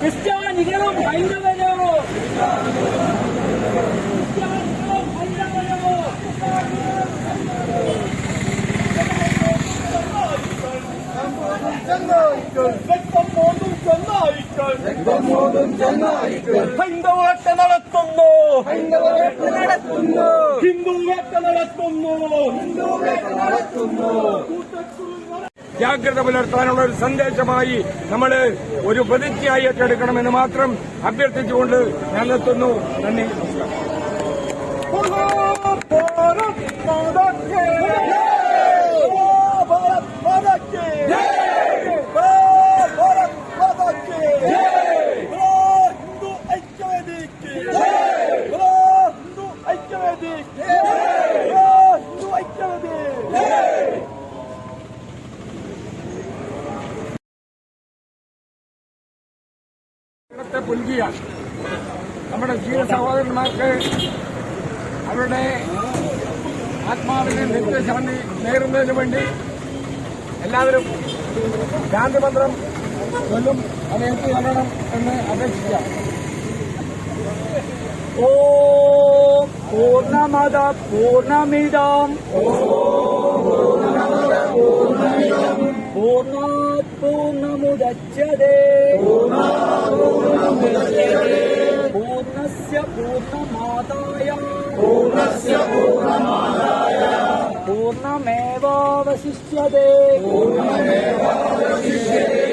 ക്രിസ്ത്യാനികളും ഹൈന്ദവരും. ഹൈന്ദവവേട്ട നടത്തുന്നു. ഹൈന്ദവവേട്ട നടത്തുന്നു ഹിന്ദു വേട്ട നടത്തുന്നു ഹിന്ദു വേട്ട നടത്തുന്നു. ജാഗ്രത പുലർത്താനുള്ള ഒരു സന്ദേശമായി നമ്മൾ ഒരു പ്രതിജ്ഞയായി ഏറ്റെടുക്കണമെന്ന് മാത്രം അഭ്യർത്ഥിച്ചുകൊണ്ട് ഞാൻ നിർത്തുന്നു. നന്ദി നമസ്കാരം. ഇടത്തെ പുൽകിയ. നമ്മുടെ ജീവ സഹോദരന്മാർക്ക് അവരുടെ ആത്മാവിന് നിത്യശാന്തി നേരുന്നതിന് വേണ്ടി എല്ലാവരും ശാന്തിമന്ത്രം ചൊല്ലും അത് എത്തി വരണം എന്ന് അപേക്ഷിക്കാം. ഓ പൂർണമത പൂർണമിതം പൂർണാത് पूर्णमुदच्यते। पूर्णस्य पूर्णस्य पूर्णमेवावशिष्यते। पूर्णमेवावशिष्यते।